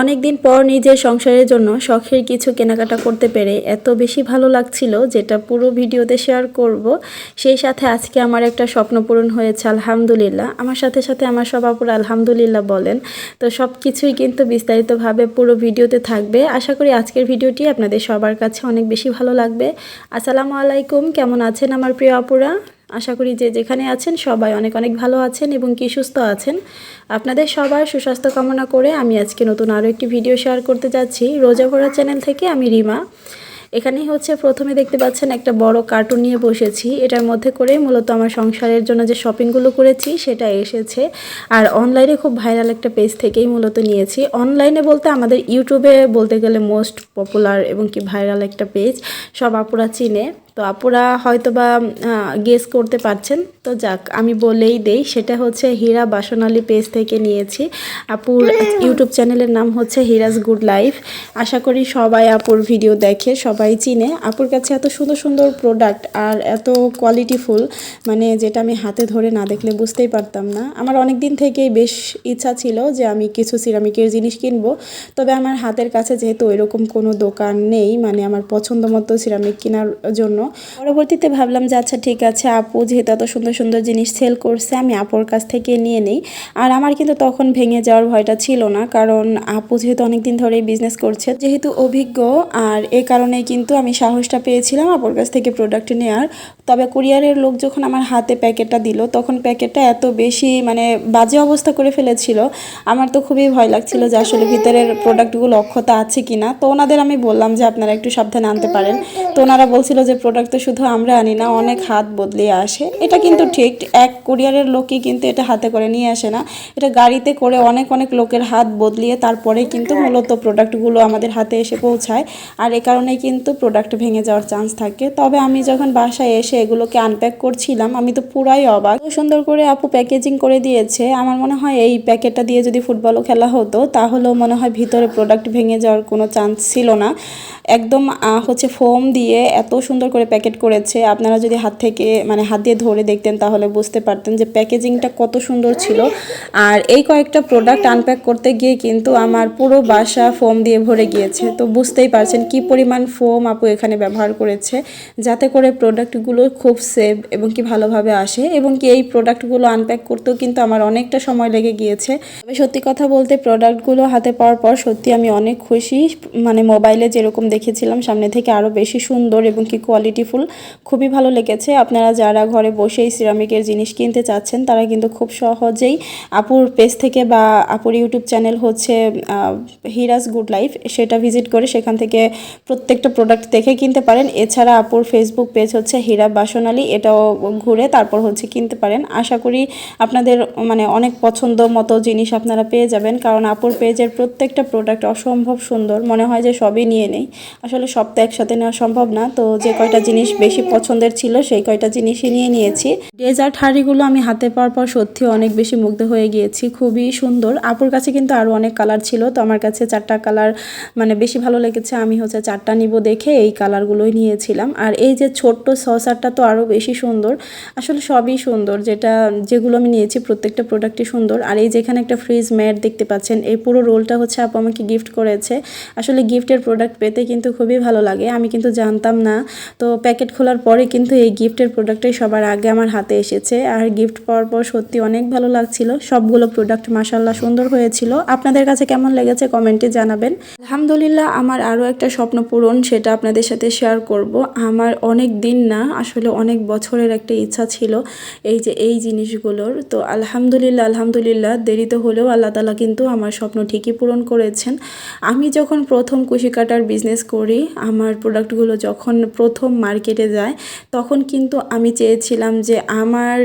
অনেক দিন পর নিজের সংসারের জন্য শখের কিছু কেনাকাটা করতে পেরে এত বেশি ভালো লাগছিল যেটা পুরো ভিডিওতে শেয়ার করব। সেই সাথে আজকে আমার একটা স্বপ্ন পূরণ হয়েছে, আলহামদুলিল্লাহ। আমার সাথে সাথে আমার সব আপুরা আলহামদুলিল্লাহ বলেন। তো সব কিছুই কিন্তু বিস্তারিতভাবে পুরো ভিডিওতে থাকবে। আশা করি আজকের ভিডিওটি আপনাদের সবার কাছে অনেক বেশি ভালো লাগবে। আসসালামু আলাইকুম, কেমন আছেন আমার প্রিয় আপুরা? আশা করি যে যেখানে আছেন সবাই অনেক অনেক ভালো আছেন এবং কি সুস্থ আছেন। আপনাদের সবার সুস্বাস্থ্য কামনা করে আমি আজকে নতুন আরও একটি ভিডিও শেয়ার করতে যাচ্ছি। রোজা ভরা চ্যানেল থেকে আমি রিমা। এখানেই হচ্ছে প্রথমে দেখতে পাচ্ছেন একটা বড় কার্টুন নিয়ে বসেছি। এটার মধ্যে করে মূলত আমার সংসারের জন্য যে শপিংগুলো করেছি সেটা এসেছে। আর অনলাইনে খুব ভাইরাল একটা পেজ থেকেই মূলত নিয়েছি। অনলাইনে বলতে আমাদের ইউটিউবে বলতে গেলে মোস্ট পপুলার এবং কি ভাইরাল একটা পেজ সব আপুরা চিনে। তো আপুরা হয়তো বা গেস করতে পারছেন। তো যাক, আমি বলেই দেই, সেটা হচ্ছে হীরা বাসনালী পেজ থেকে নিয়েছি। আপুর ইউটিউব চ্যানেলের নাম হচ্ছে হিরাজ গুড লাইফ আশা করি সবাই আপুর ভিডিও দেখে, সবাই চিনে। আপুর কাছে এত সুন্দর সুন্দর প্রোডাক্ট আর এত কোয়ালিটিফুল মানে যেটা আমি হাতে ধরে না দেখলে বুঝতেই পারতাম না। আমার অনেক দিন থেকেই বেশ ইচ্ছা ছিল যে আমি কিছু সিরামিকের জিনিস কিনবো। তবে আমার হাতের কাছে যেহেতু এরকম কোনো দোকান নেই মানে আমার পছন্দ মতো সিরামিক কেনার জন্য পরবর্তীতে ভাবলাম যে আচ্ছা ঠিক আছে, আপু যেহেতু এত সুন্দর সুন্দর জিনিস সেল করছে, আমি আপুর কাছ থেকে নিয়ে নিই। আর আমার কিন্তু তখন ভেঙে যাওয়ার ভয়টা ছিল না, কারণ আপু যেহেতু অনেকদিন ধরেই বিজনেস করছে, যেহেতু অভিজ্ঞ, আর এ কারণে কিন্তু আমি সাহসটা পেয়েছিলাম আপুর কাছ থেকে প্রোডাক্ট নেওয়ার তবে কুরিয়ারের লোক যখন আমার হাতে প্যাকেটটা দিল, তখন প্যাকেটটা এত বেশি মানে বাজে অবস্থা করে ফেলেছিল। আমার তো খুবই ভয় লাগছিল যে, আসলে ভিতরের প্রোডাক্টগুলো অক্ষতা আছে কি না তো ওনাদের আমি বললাম যে, আপনারা একটু সাবধানে আনতে পারেন। তো ওনারা বলছিল যে প্রোডাক্ট তো শুধু আমরা আনি না, অনেক হাত বদলে আসে। এটা কিন্তু ঠিক, এক কুরিয়ারের লোকই কিন্তু এটা হাতে করে নিয়ে আসে না। এটা গাড়িতে করে অনেক অনেক লোকের হাত বদলিয়ে তারপরে কিন্তু মূলত প্রোডাক্টগুলো আমাদের হাতে এসে পৌঁছায়। আর এ কারণেই কিন্তু প্রোডাক্ট ভেঙে যাওয়ার চান্স থাকে। তবে আমি যখন বাসায় এসে এগুলোকে আনপ্যাক করছিলাম, আমি তো পুরাই অবাক। সুন্দর করে আপু প্যাকেজিং করে দিয়েছে। আমার মনে হয় এই প্যাকেটটা দিয়ে যদি ফুটবলও খেলা হতো, তাহলেও মনে হয় ভিতরে প্রোডাক্ট ভেঙে যাওয়ার কোনো চান্স ছিল না। একদম হচ্ছে ফোম দিয়ে এত সুন্দর করে প্যাকেট করেছে। আপনারা যদি হাত থেকে মানে হাত দিয়ে ধরে দেখতেন তাহলে বুঝতে পারতেন যে প্যাকেজিংটা কত সুন্দর ছিল। আর এই কয়েকটা প্রোডাক্ট আনপ্যাক করতে গিয়ে কিন্তু আমার পুরো বাসা ফোম দিয়ে ভরে গিয়েছে। তো বুঝতেই পারছেন কি পরিমাণ ফোম আপু এখানে ব্যবহার করেছে, যাতে করে প্রোডাক্টগুলো খুব সেভ এবং কি ভালোভাবে আসে এবং কি এই প্রোডাক্টগুলো আনপ্যাক করতেও কিন্তু আমার অনেকটা সময় লেগে গিয়েছে। সত্যি কথা বলতে প্রোডাক্টগুলো হাতে পাওয়ার পর সত্যি আমি অনেক খুশি মানে মোবাইলে যেরকম দেখেছিলাম সামনে থেকে আরও বেশি সুন্দর এবং কি কোয়ালিটিফুল খুবই ভালো লেগেছে। আপনারা যারা ঘরে বসেই সিরামিকের জিনিস কিনতে চাচ্ছেন, তারা কিন্তু খুব সহজেই আপুর পেজ থেকে বা আপুর ইউটিউব চ্যানেল হচ্ছে হিরাজ গুড লাইফ সেটা ভিজিট করে সেখান থেকে প্রত্যেকটা প্রোডাক্ট দেখে কিনতে পারেন। এছাড়া আপুর ফেসবুক পেজ হচ্ছে হীরা বাসনালী এটাও ঘুরে তারপর হচ্ছে কিনতে পারেন। আশা করি আপনাদের মানে অনেক পছন্দ মতো জিনিস আপনারা পেয়ে যাবেন, কারণ আপুর পেজের প্রত্যেকটা প্রোডাক্ট অসম্ভব সুন্দর। মনে হয় যে সবই নিয়ে নেই। আসলে সব তো একসাথে নেওয়া সম্ভব না। তো যে কয়টা জিনিস বেশি পছন্দের ছিল, সেই কয়টা জিনিসই নিয়ে নিয়েছি। ডেজার্ট হাঁড়িগুলো আমি হাতে পাওয়ার পর সত্যি অনেক বেশি মুগ্ধ হয়ে গিয়েছি। খুবই সুন্দর। আপুর কাছে কিন্তু আরও অনেক কালার ছিল, তো আমার কাছে চারটা কালার মানে বেশি ভালো লেগেছে। আমি হচ্ছে চারটা নিব দেখে এই কালারগুলোই নিয়েছিলাম। আর এই যে ছোট্ট সসারটা তো আরও বেশি সুন্দর। আসলে সবই সুন্দর। যেটা, যেগুলো আমি নিয়েছি প্রত্যেকটা প্রোডাক্টই সুন্দর। আর এই যেখানে একটা ফ্রিজ ম্যাট দেখতে পাচ্ছেন, এই পুরো রোলটা হচ্ছে আপু আমাকে গিফট করেছে। আসলে গিফটের প্রোডাক্ট পেতে কিন্তু খুবই ভালো লাগে। আমি কিন্তু জানতাম না। তো প্যাকেট খোলার পরে কিন্তু এই গিফটের প্রোডাক্টটাই সবার আগে আমার হাতে এসেছে। আর গিফট পাওয়ার পর সত্যি অনেক ভালো লাগছিল। সবগুলো প্রোডাক্ট মাসাল্লাহ সুন্দর হয়েছিল। আপনাদের কাছে কেমন লেগেছে কমেন্টে জানাবেন। আলহামদুলিল্লাহ, আমার আরও একটা স্বপ্ন পূরণ, সেটা আপনাদের সাথে শেয়ার করব। আমার অনেক দিন না, আসলে অনেক বছরের একটা ইচ্ছা ছিল এই যে এই জিনিসগুলোর। তো আলহামদুলিল্লাহ আলহামদুলিল্লাহ, দেরিতে হলেও আল্লাহ তালা কিন্তু আমার স্বপ্ন ঠিকই পূরণ করেছেন। আমি যখন প্রথম কুশি কাটার বিজনেস করি, আমার প্রোডাক্টগুলো যখন প্রথম মার্কেটে যায়, তখন কিন্তু আমি চেয়েছিলাম যে আমার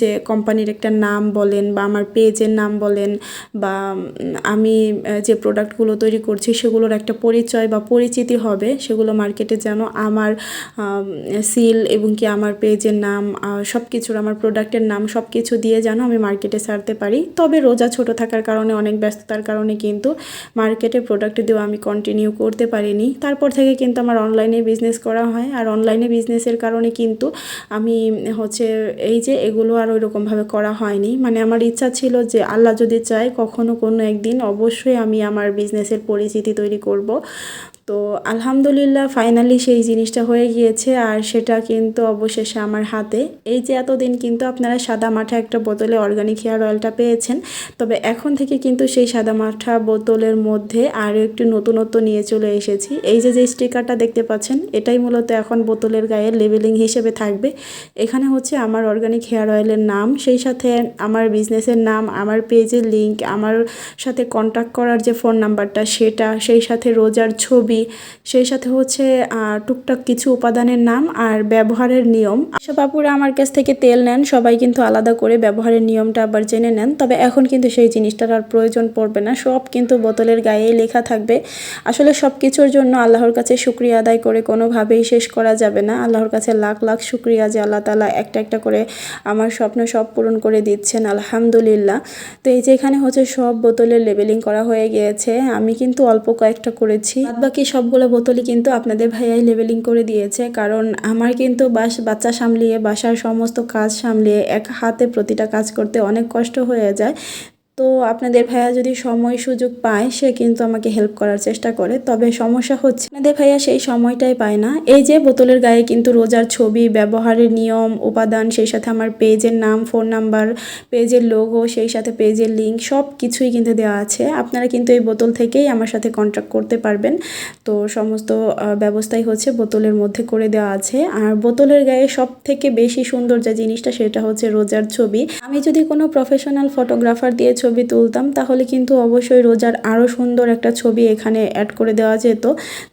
যে কোম্পানির একটা নাম বলেন বা আমার পেজের নাম বলেন বা আমি যে প্রোডাক্টগুলো তৈরি করছি সেগুলোর একটা পরিচয় বা পরিচিতি হবে, সেগুলো মার্কেটে যেন আমার সিল এবং কি আমার পেজের নাম সব কিছুর আমার প্রোডাক্টের নাম সব কিছু দিয়ে যেন আমি মার্কেটে ছাড়তে পারি। তবে রোজা ছোট থাকার কারণে, অনেক ব্যস্ততার কারণে কিন্তু মার্কেটে প্রোডাক্ট দিয়েও আমি কন্টিনিউ করতে পারিনি তারপর থেকে কিন্তু আমার অনলাইনে বিজনেস করা হয়। আর অনলাইনে বিজনেসের কারণে কিন্তু আমি হচ্ছে এই যে এগুলো আর ওই রকমভাবে করা হয়নি। মানে আমার ইচ্ছা ছিল যে আল্লাহ যদি চায় কখনো কোনো একদিন অবশ্যই আমি আমার বিজনেসের পরিচিতি তৈরি করব। তো আলহামদুলিল্লাহ ফাইনালি সেই জিনিসটা হয়ে গিয়েছে আর সেটা কিন্তু অবশেষে আমার হাতে। এই যে এতদিন কিন্তু আপনারা সাদা মাঠা একটা বোতলে অর্গানিক হেয়ার অয়েলটা পেয়েছেন, তবে এখন থেকে কিন্তু সেই সাদা মাঠা বোতলের মধ্যে আরও একটু নতুনত্ব নিয়ে চলে এসেছি। এই যে যে স্টিকারটা দেখতে পাচ্ছেন, এটাই মূলত এখন বোতলের গায়ে লেবেলিং হিসেবে থাকবে। এখানে হচ্ছে আমার অর্গানিক হেয়ার অয়েলের নাম, সেই সাথে আমার বিজনেসের নাম, আমার পেজের লিংক আমার সাথে কন্ট্যাক্ট করার যে ফোন নাম্বারটা সেটা, সেই সাথে রোজার ছবি সেই সাথে হচ্ছে টুকটাক কিছু উপাদানের নাম আর ব্যবহারের নিয়ম। সব আপুরা আমার কাছ থেকে তেল নেন, সবাই কিন্তু আলাদা করে ব্যবহারের নিয়মটা আবার জেনে নেন। তবে এখন কিন্তু সেই জিনিসটার আর প্রয়োজন পড়বে না, সব কিন্তু বোতলের গায়ে লেখা থাকবে। আসলে সব কিছুর জন্য আল্লাহর কাছে শুক্রিয়া আদায় করে কোনোভাবেই শেষ করা যাবে না। আল্লাহর কাছে লাখ লাখ শুক্রিয়া যে আল্লাহ তালা একটা একটা করে আমার স্বপ্ন সব পূরণ করে দিচ্ছেন, আলহামদুলিল্লাহ। তো এই যে এখানে হচ্ছে সব বোতলের লেবেলিং করা হয়ে গিয়েছে, আমি কিন্তু অল্প কয়েকটা করেছি। বাকি সবগুলো বোতলই কিন্তু আপনাদের ভাইয়াই লেবেলিং করে দিয়েছে। কারণ আমার কিন্তু বাস, বাচ্চা সামলিয়ে, বাসার সমস্ত কাজ সামলিয়ে এক হাতে প্রতিটা কাজ করতে অনেক কষ্ট হয়ে যায়। তো আপনাদের ভাইয়া যদি সময় সুযোগ পায়, সে কিন্তু আমাকে হেল্প করার চেষ্টা করে। তবে সমস্যা হচ্ছে, আপনাদের ভাইয়া সেই সময়টাই পায় না। এই যে বোতলের গায়ে কিন্তু রোজার ছবি, ব্যবহারের নিয়ম, উপাদান, সেই সাথে আমার পেজের নাম ফোন নাম্বার পেজের লোগো সেই সাথে পেজের লিঙ্ক সব কিছুই কিন্তু দেওয়া আছে। আপনারা কিন্তু এই বোতল থেকেই আমার সাথে কন্ট্যাক্ট করতে পারবেন। তো সমস্ত ব্যবস্থাই হচ্ছে বোতলের মধ্যে করে দেওয়া আছে। আর বোতলের গায়ে সব থেকে বেশি সুন্দর যে জিনিসটা, সেটা হচ্ছে রোজার ছবি। আমি যদি কোনো প্রফেশনাল ফটোগ্রাফার দিয়ে ছবি তুলতাম, তাহলে কিন্তু অবশ্যই রোজার আরও সুন্দর একটা ছবি এখানে অ্যাড করে দেওয়া যেত।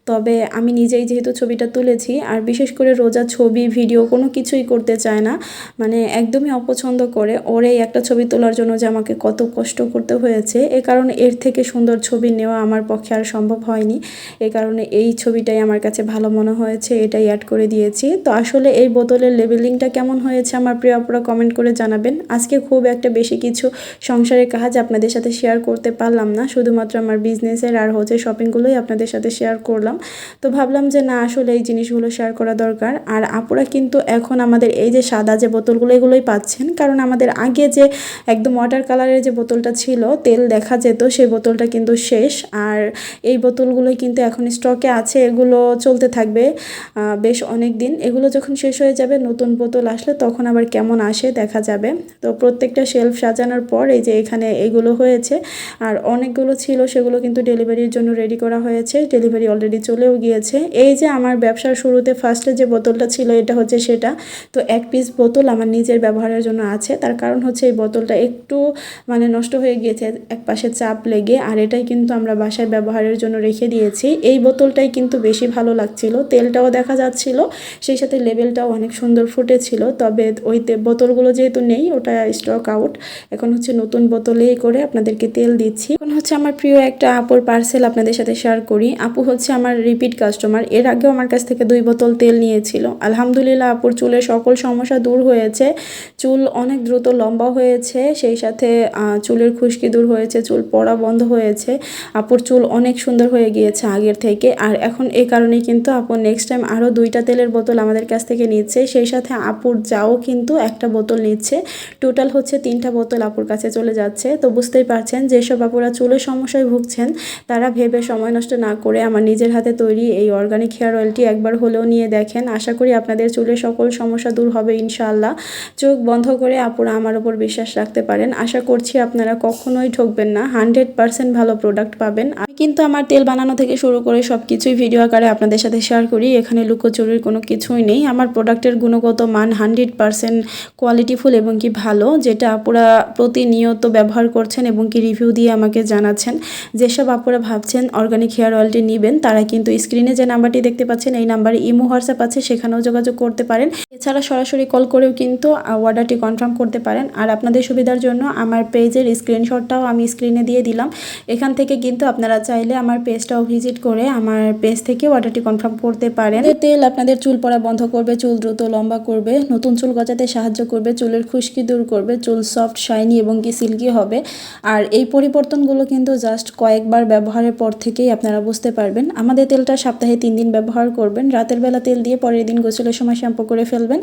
তবে আমি নিজেই যেহেতু ছবিটা তুলেছি, আর বিশেষ করে রোজা ছবি ভিডিও কোনো কিছুই করতে চায় না মানে একদমই অপছন্দ করে, ওর একটা ছবি তোলার জন্য যে আমাকে কত কষ্ট করতে হয়েছে, এ কারণে এর থেকে সুন্দর ছবি নেওয়া আমার পক্ষে আর সম্ভব হয়নি। এ কারণে এই ছবিটাই আমার কাছে ভালো মনে হয়েছে, এটাই অ্যাড করে দিয়েছি। তো আসলে এই বোতলের লেবেলিংটা কেমন হয়েছে আমার প্রিয় আপুরা কমেন্ট করে জানাবেন। আজকে খুব একটা বেশি কিছু সংসারের কাজ আপনাদের সাথে শেয়ার করতে পারলাম না। শুধুমাত্র আমার বিজনেসের আর হচ্ছে শপিংগুলোই আপনাদের সাথে শেয়ার করলাম। তো ভাবলাম যে না, আসলে এই জিনিসগুলো শেয়ার করা দরকার। আর আপুরা কিন্তু এখন আমাদের এই যে সাদা যে বোতলগুলো, এগুলোই পাচ্ছেন। কারণ আমাদের আগে যে একদম ওয়াটার কালারের যে বোতলটা ছিল, তেল দেখা যেত সেই বোতলটা কিন্তু শেষ। আর এই বোতলগুলোই কিন্তু এখন স্টকে আছে, এগুলো চলতে থাকবে বেশ অনেক দিন এগুলো যখন শেষ হয়ে যাবে, নতুন বোতল আসলে তখন আবার কেমন আসে দেখা যাবে। তো প্রত্যেকটা শেলফ সাজানোর পর, এই যে এখানে এগুলো হয়েছে। আর অনেকগুলো ছিল, সেগুলো কিন্তু ডেলিভারির জন্য রেডি করা হয়েছে। ডেলিভারি অলরেডি চলেও গিয়েছে। এই যে আমার ব্যবসার শুরুতে ফার্স্টে যে বোতলটা ছিল, এটা হচ্ছে সেটা। তো এক পিস বোতল আমার নিজের ব্যবহারের জন্য আছে। তার কারণ হচ্ছে এই বোতলটা একটু মানে নষ্ট হয়ে গিয়েছে, এক পাশে চাপ লেগে। আর এটাই কিন্তু আমরা বাসায় ব্যবহারের জন্য রেখে দিয়েছি। এই বোতলটাই কিন্তু বেশি ভালো লাগছিল। তেলটাও দেখা যাচ্ছিল, সেই সাথে লেবেলটাও অনেক সুন্দর ফুটেছিল। তবে ওই বোতলগুলো যেহেতু নেই, ওটা স্টক আউট এখন হচ্ছে নতুন বোতলেই করে আপনাদেরকে তেল দিচ্ছি। এখন হচ্ছে আমার প্রিয় একটা আপুর পার্সেল আপনাদের সাথে শেয়ার করি। আপু হচ্ছে আমার রিপিট কাস্টমার এর আগেও আমার কাছ থেকে দুই বোতল তেল নিয়েছিল। আলহামদুলিল্লাহ, আপুর চুলের সকল সমস্যা দূর হয়েছে। চুল অনেক দ্রুত লম্বা হয়েছে, সেই সাথে চুলের খুশকি দূর হয়েছে, চুল পড়া বন্ধ হয়েছে। আপুর চুল অনেক সুন্দর হয়ে গিয়েছে আগের থেকে। আর এখন এই কারণেই কিন্তু আপু নেক্সট টাইম আরও দুইটা তেলের বোতল আমাদের কাছ থেকে নিচ্ছে। সেই সাথে আপুর যাও কিন্তু একটা বোতল নিচ্ছে। টোটাল হচ্ছে তিনটা বোতল আপুর কাছে চলে যাচ্ছে। তো বুঝতেই পারছেন যেসব আপুরা চুলের সমস্যায় ভুগছেন। তারা ভেবে সময় নষ্ট না করে আমার নিজের হাতে তৈরি এই অর্গানিক হেয়ার অয়েলটি একবার হলেও নিয়ে দেখেন। আশা করি আপনাদের চুলের সকল সমস্যা দূর হবে ইনশাআল্লাহ। চোখ বন্ধ করে আপুরা আমার উপর বিশ্বাস রাখতে পারেন। আশা করছি আপনারা কখনোই ঠকবেন না। হান্ড্রেড পার্সেন্ট ভালো প্রোডাক্ট পাবেন। আমি কিন্তু আমার তেল বানানো থেকে শুরু করে সব কিছুই ভিডিও আকারে আপনাদের সাথে শেয়ার করি। এখানে লুকোচুরির কোনো কিছুই নেই। আমার প্রোডাক্টের গুণগত মান হান্ড্রেড পার্সেন্ট কোয়ালিটিফুল এবং কি ভালো, যেটা আপুরা প্রতিনিয়ত ব্যবহার করছেন এবং কি রিভিউ দিয়ে আমাকে জানাচ্ছেন, যেসব আপুরা ভাবছেন অর্গানিক হেয়ার অয়েলটি নেবেন, তারা কিন্তু স্ক্রিনে যে নাম্বারটি দেখতে পাচ্ছেন, এই নাম্বারে ইমো, হোয়াটসঅ্যাপ আছে, সেখানেও যোগাযোগ করতে পারেন। এছাড়া সরাসরি কল করেও কিন্তু অর্ডারটি কনফার্ম করতে পারেন। আর আপনাদের সুবিধার জন্য আমার পেজের স্ক্রিনশটটাও আমি স্ক্রিনে দিয়ে দিলাম। এখান থেকে কিন্তু আপনারা চাইলে আমার পেজটাও ভিজিট করে আমার পেজ থেকে অর্ডারটি কনফার্ম করতে পারেন। তেল আপনাদের চুল পড়া বন্ধ করবে, চুল দ্রুত লম্বা করবে, নতুন চুল গজাতে সাহায্য করবে, চুলের খুশকি দূর করবে, চুল সফট শাইনি এবং কি সিল্কি হবে। হবে। আর এই পরিবর্তনগুলো কিন্তু জাস্ট কয়েকবার ব্যবহারের পর থেকেই আপনারা বুঝতে পারবেন। আমাদের তেলটা সপ্তাহে তিন দিন ব্যবহার করবেন। রাতের বেলা তেল দিয়ে পরের দিন গোসলের সময় শ্যাম্পু করে ফেলবেন।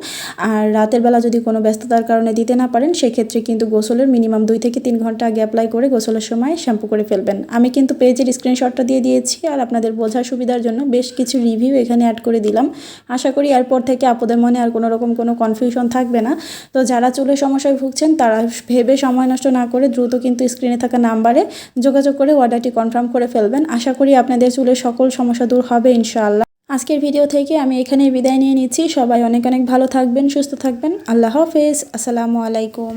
আর রাতের বেলা যদি কোনো ব্যস্ততার কারণে দিতে না পারেন, সেক্ষেত্রে কিন্তু গোসলের মিনিমাম দুই থেকে তিন ঘণ্টা আগে অ্যাপ্লাই করে গোসলের সময় শ্যাম্পু করে ফেলবেন। আমি কিন্তু পেজের স্ক্রিনশটটা দিয়ে দিয়েছি আর আপনাদের বোঝার সুবিধার জন্য বেশ কিছু রিভিউ এখানে অ্যাড করে দিলাম। আশা করি এরপর থেকে আপনাদের মনে আর কোনো রকম কোনো কনফিউশন থাকবে না। তো যারা চুলের সমস্যায় ভুগছেন, তারা ভেবে সময় নষ্ট না করে দ্রুত কিন্তু স্ক্রিনে থাকা নাম্বারে যোগাযোগ করে অর্ডারটি কনফার্ম করে ফেলবেন। আশা করি আপনাদের চুলের সকল সমস্যা দূর হবে, ইনশাআল্লাহ। আজকের ভিডিও থেকে আমি এখানেই বিদায় নিয়ে নিচ্ছি। সবাই অনেক অনেক ভালো থাকবেন, সুস্থ থাকবেন। আল্লাহ হাফেজ। আসসালামু আলাইকুম।